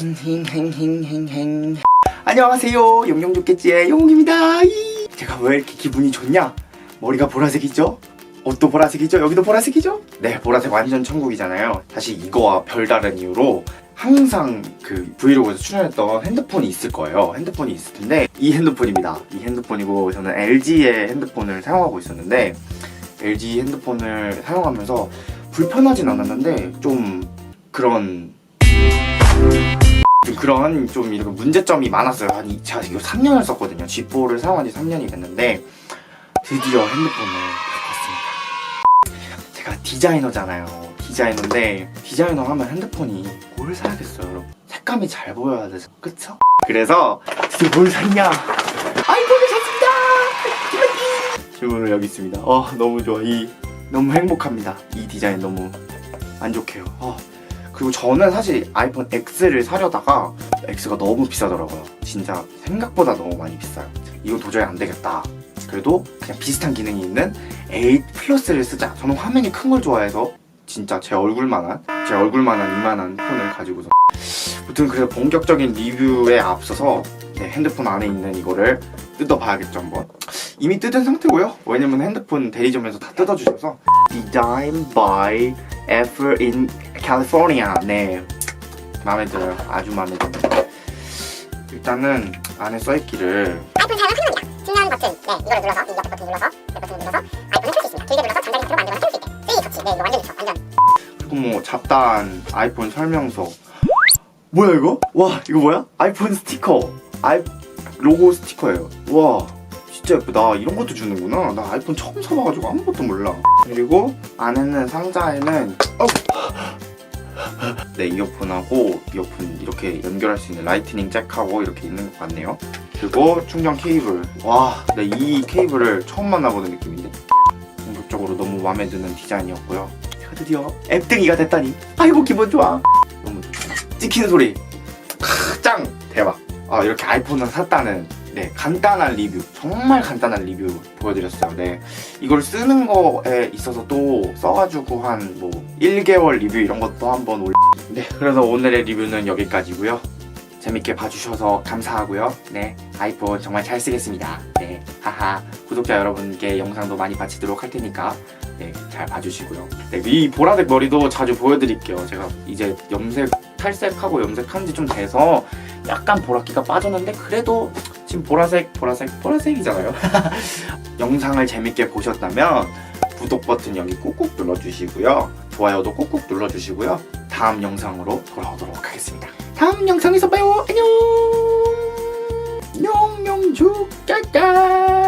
힝힝힝힝 안녕하세요. 용용좋겠지의 용웅입니다. 이. 제가 왜 이렇게 기분이 좋냐? 머리가 보라색이죠? 옷도 보라색이죠? 여기도 보라색이죠? 네 보라색 완전 천국이잖아요. 사실 이거와 별다른 이유로 항상 그 브이로그에서 출연했던 핸드폰이 있을 거예요. 핸드폰이 있을 텐데 이 핸드폰입니다. 이 핸드폰이고 저는 LG의 핸드폰을 사용하고 있었는데 LG 핸드폰을 사용하면서 불편하진 않았는데 좀 그런 좀 그런 좀 이렇게 문제점이 많았어요. 한 이- 제가 이거 3년을 썼거든요. G4를 사용한 지 3년이 됐는데 드디어 핸드폰을 바꿨습니다. 제가 디자이너잖아요. 디자이너인데 디자이너 하면 핸드폰이 뭘 사야겠어요, 여러분? 색감이 잘 보여야 돼서 그쵸? 그래서 드디어 뭘 샀냐? 아이폰을 샀습니다. 주문을 여기 있습니다. 어 너무 좋아. 이 너무 행복합니다. 이 디자인 너무 만족해요. 어. 그리고 저는 사실 아이폰 X를 사려다가 X가 너무 비싸더라고요. 진짜 생각보다 너무 많이 비싸요. 이거 도저히 안 되겠다. 그래도 그냥 비슷한 기능이 있는 8 플러스를 쓰자. 저는 화면이 큰 걸 좋아해서 진짜 제 얼굴만한 제 얼굴만한 이만한 폰을 가지고서 아무튼 그래서 본격적인 리뷰에 앞서서 네, 핸드폰 안에 있는 이거를 뜯어봐야겠죠 한번. 이미 뜯은 상태고요. 왜냐면 핸드폰 대리점에서 다 뜯어주셔서 Design by Apple in California. 네, 마음에 들어요. 아주 마음에 들어요. 일단은 안에 써있기를 아이폰 사용은 흔합니다. 중요한 버튼, 네, 이거를 눌러서, 이 옆에 버튼 눌러서, 옆에 버튼 눌러서 아이폰을 켤수 있습니다. 길게 눌러서 전자기 밑으로 만들거나 켤수 있게. 세이 터치, 네, 이거 완전 좋죠. 완전. 그리고 뭐 잡다한 아이폰 설명서. 뭐야 이거? 와 이거 뭐야? 아이폰 스티커. 아이 로고 스티커예요. 와 진짜 예쁘다. 이런 것도 주는구나. 나 아이폰 처음 사봐가지고 아무것도 몰라. 그리고 안에는 상자에는 어. 네 이어폰하고 이어폰 이렇게 연결할 수 있는 라이트닝 잭하고 이렇게 있는 것 같네요. 그리고 충전 케이블. 와, 네, 이 케이블을 처음 만나보는 느낌인데. 본격적으로 너무 마음에 드는 디자인이었고요. 제가 드디어 앱등이가 됐다니. 아이고 기분 좋아. 너무. 찍히는 소리. 크, 짱 대박. 아 이렇게 아이폰을 샀다는 네 간단한 리뷰 정말 간단한 리뷰 보여드렸어요. 네 이걸 쓰는 거에 있어서 또 써가지고 한 뭐 1개월 리뷰 이런 것도 한번 올. 네 그래서 오늘의 리뷰는 여기까지고요. 재밌게 봐주셔서 감사하고요. 네, 아이폰 정말 잘 쓰겠습니다. 네, 하하. 구독자 여러분께 영상도 많이 바치도록 할 테니까 네, 잘 봐주시고요. 네, 이 보라색 머리도 자주 보여드릴게요. 제가 이제 염색, 탈색하고 염색한 지 좀 돼서 약간 보라기가 빠졌는데 그래도 지금 보라색, 보라색, 보라색이잖아요. 영상을 재밌게 보셨다면 구독 버튼 여기 꾹꾹 눌러주시고요. 좋아요도 꾹꾹 눌러주시고요. 다음 영상으로 돌아오도록 하겠습니다. 다음 영상에서 봐요. 안녕. 용용주 까까.